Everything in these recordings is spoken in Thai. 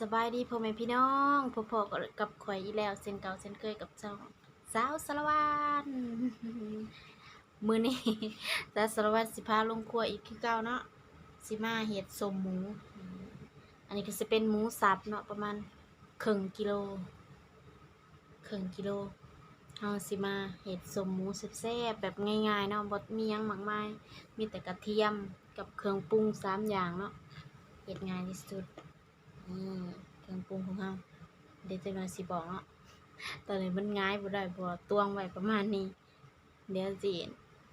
สบายดีพ่อแม่พี่น้องพ่อกับข่อยอีแล้วเส้นเก่าเส้นเคยกับเจ้าสาวสารวันมื้อนี้สาวสารวันสิพาลงครัวอีกคือเก่าเนาะสิมาเฮ็ดสมหมู อันนี้ก็สิเป็นหมูสับเนาะประมาณครึ่งกิโลครึ่งกิโลเฮาสิมาเฮ็ดสมหมูแซ่บๆแบบง่ายๆเนาะบ่มียังมากมายมีแต่กระเทียมกับเครื่องปรุงสามอย่างเนาะเฮ็ดง่ายที่สุด เครื่องปรุงของเราเดี๋ยวจะมาสิบอกเนาะตอนนี้มันง่ายบ่ได้บ่ตวงไว้ประมาณนี้ เดี๋ยวสิ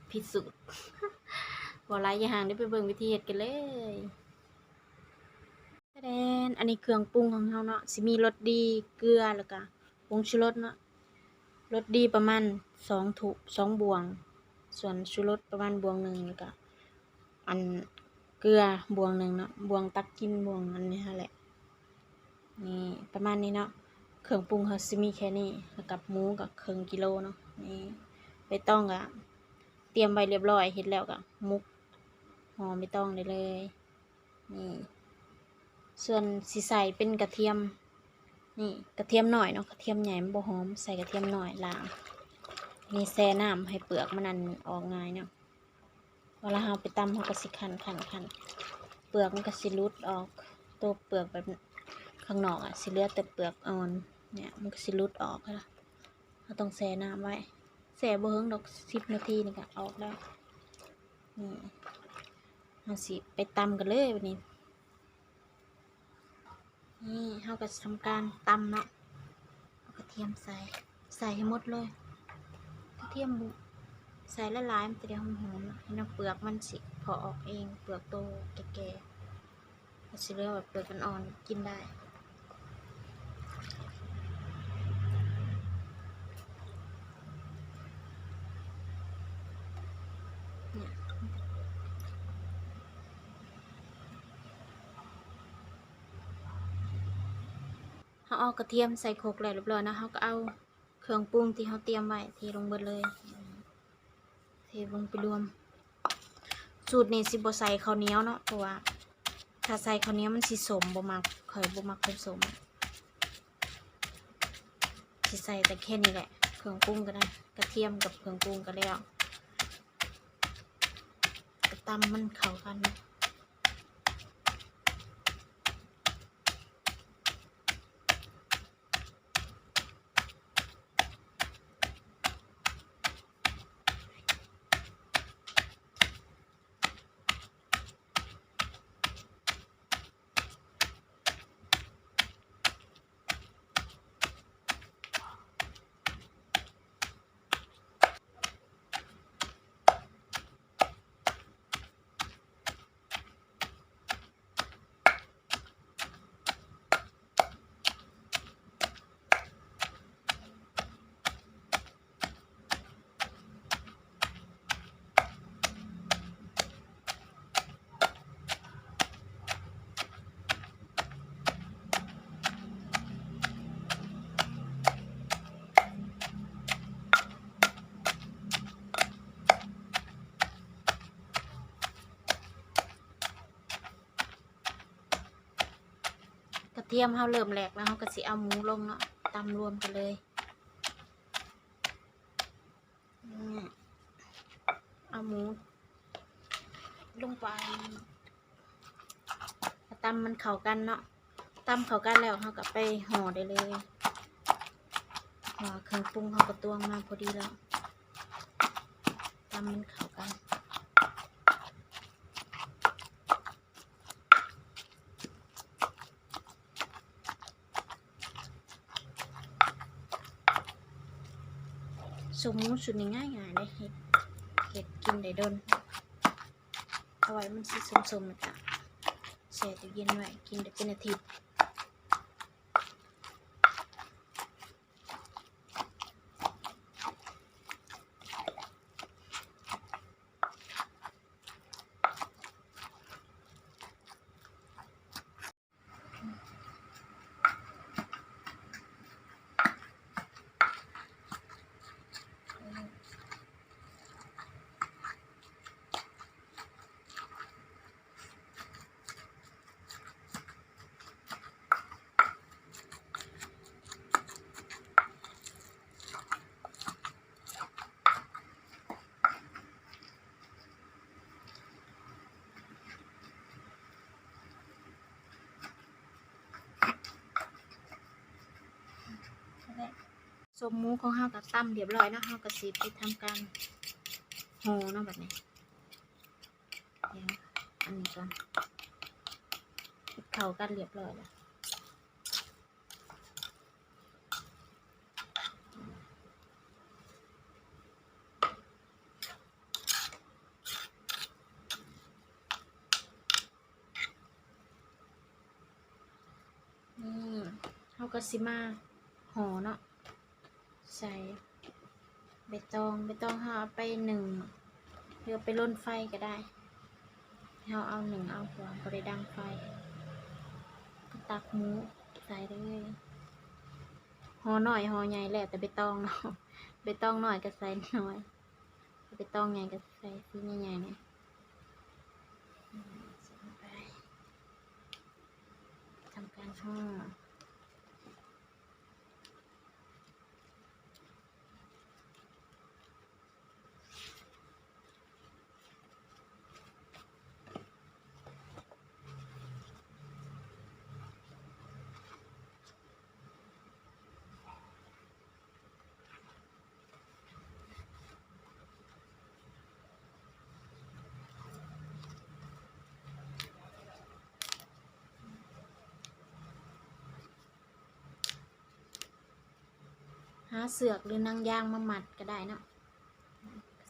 พิสูจน์บ่หลายอย่างได้ไปเบิ่งวิธีเฮ็ดกันเลยแดนอันนี้เครื่องปรุงของเราเนาะสิมีรสดีเกลือแล้วก็ผงชูรสเนาะรสดีประมาณ2ถุ2บวง ส่วนชูรสประมาณบวงหนึ่งแล้วก็อันเกลือบวงหนึ่งเนาะบวงตักกินบวงอันนี้ฮะแหละ นี่ประมาณนี้เนาะเครื่องปรุงเขาซิมีแค่นี้แล้วกับหมูกับเครื่องกิโลเนาะนี่ไม่ต้องกะเตรียมไว้เรียบร้อยเห็ดแล้วกะมุกห่อไม่ต้องได้เลยนี่ส่วนสีใส่เป็นกระเทียมนี่กระเทียมหน่อยเนาะกระเทียมใหญ่มันบ่หอมใส่กระเทียมหน่อยล้างนี่แช่น้ำให้เปลือกมันนั่นออกง่ายเนาะเวลาเราไปตำเราก็สิขันขันขันเปลือกมันก็สิรุดออกตัวเปลือกแบบ ข้างนอกอะสิเหลือแต่เปลือกอ่อนเนี่ยมันก็สิหลุดออกแล้วเราต้องแช่น้ำไว้แช่บ่เฮิงดอกสิบนาทีนี่ก็ออกแล้วนี่เราสิไปตำกันเลยวันนี้นี่เราก็ทำการตำเนาะเอากระเทียมใส่ใส่ให้หมดเลยกระเทียมบุใส่ละลายมันจะได้หอมๆเนะให้น้ำเปลือกมันสิพอออกเองเปลือกโตแก่ๆก็สิเลือแบบเปลือกอ่อนๆกินได้ เนี่ยเขาเอากระเทียมใส่โขกแล้วเรียบร้อยนะเขาก็เอาเครื่องปรุงที่เขาเตรียมไว้เทลงเบิดเลย เทลงไปรวม สูตรนี้สิบ่ใส่ข้าวเหนียวเนาะเพราะว่าถ้าใส่ข้าวเหนียวมันสิสมบ่มักข่อยบ่มักผสมสิใส่แต่แค่นี้แหละ เครื่องปรุงก็ได้ กระเทียมกับเครื่องปรุงก็แล้ว ตำมันเข้ากัน เทียมเราเริ่มแหลกแล้วเราก็สิเอาหมูลงเนาะตำรวมกันเลย เอาหมู ลงไปตำมันเข้ากันเนาะตำเข้ากันแล้วเราก็ไปห่อได้เลยห่อเครื่องปรุงเราก็ตวงมาพอดีแล้วตำมันเข้ากัน สมมุติสุดง่ายง่ายเลยเห็ดเห็ดกินได้ดนเอาไว้มันสิสมๆนะจ๊ะแช่ตู้เย็นไว้กินได้เป็นอาทิตย์ สมมูของเฮากับตั้มเรียบร้อยนะเฮาก็สิไปทำการห่อเนาะแบบนี้เดี๋ยวอันนี้ก่อนเข้ากันเรียบร้อยแล้วนี่เฮาก็สิมา ห่อเนาะใส่ใบตองใบตองเราเอาไปหนึ่งหรือเอไปร่นไฟก็ได้เราเอาหนึ่งเอาหัวบริดังไฟก็ตักหมูใส่เลยห่อหน่อยห่อใหญ่แหละแต่ใบตองเนาะใบตองหน่อยก็ใส่น้อยใบตองใหญ่ก็ใส่ที่ใหญ่ๆเนี่ยอืมใส่ลงไปทำการห่อ เสือกหรือนางยางมามัดก็ได้เนาะ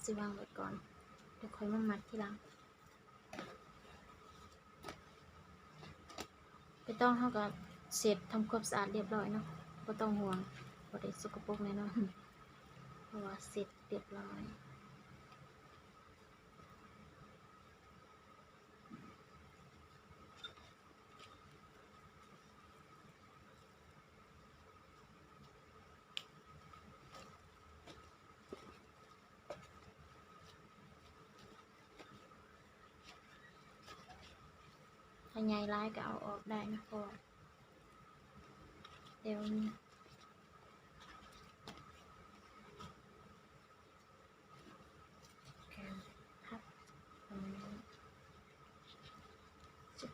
สิวางไว้ก่อน เดี๋ยวค่อยมามัดทีหลังไปต้องเท่ากับเสร็จทำความสะอาดเรียบร้อยเนาะก็ต้องห่วงบ่ได้สกปรกแน่นอนเพราะว่าเสร็จเรียบร้อย ถ้าใหญ่ร้ายก็เอาออกได้นะพ่อเดี๋ยวนี้การพับตรงนี้จุด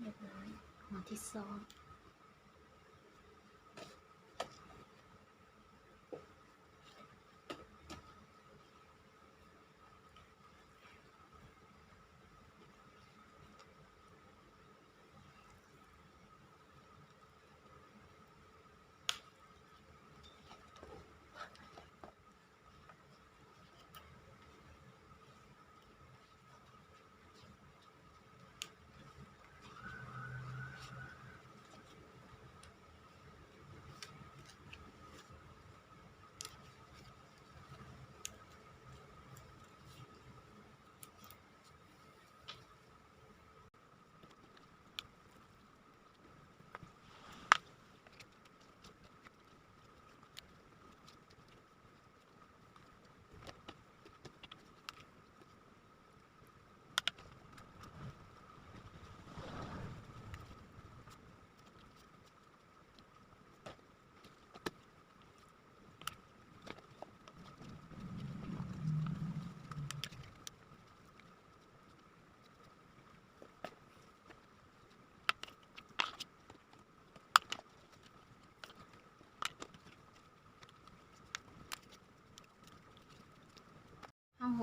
เรียบร้อยหัวที่สอง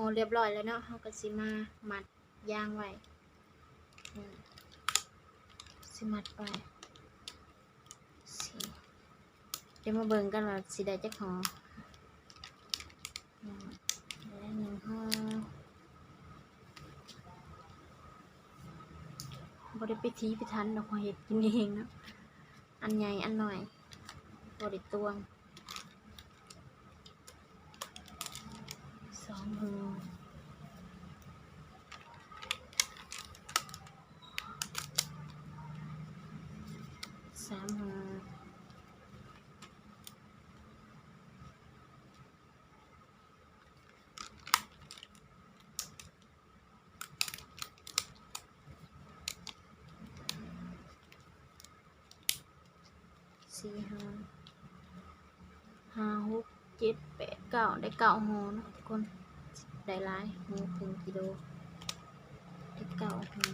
หเรียบร้อยแล้วเนาะเราก็สิมามัดยางไว้สิมัดไว้สิเดี๋ยวมาเบิ่งกันว่าสิได้จักหอได้หนึ่งหอบ่ได้ไปทีไปทันดอกเห็ดกินเองเนาะอันใหญ่อันหน่อยบ่ได้ตวง สองมือ สามมือสี่ห้าห้าหกเจ็ดแปดเก้าได้เก้าหอเนาะทุกคน ได้หลายหกถึงกิโลได้เก้าห่อ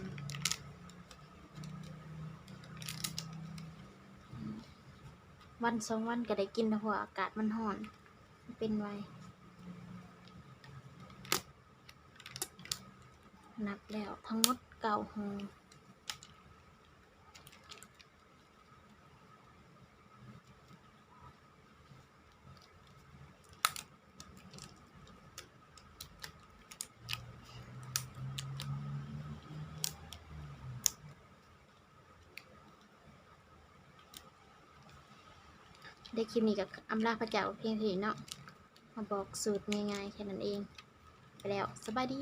วันสองวันก็ได้กินหัวอากาศมันห่อน เป็นไวนับแล้วทั้งหมดเก่าหง ได้คลิปนี้กับอำลาพระเจ้าเพียงเท่านี้เนาะมาบอกสูตรง่ายๆแค่นั้นเอง ไปแล้วสบายดี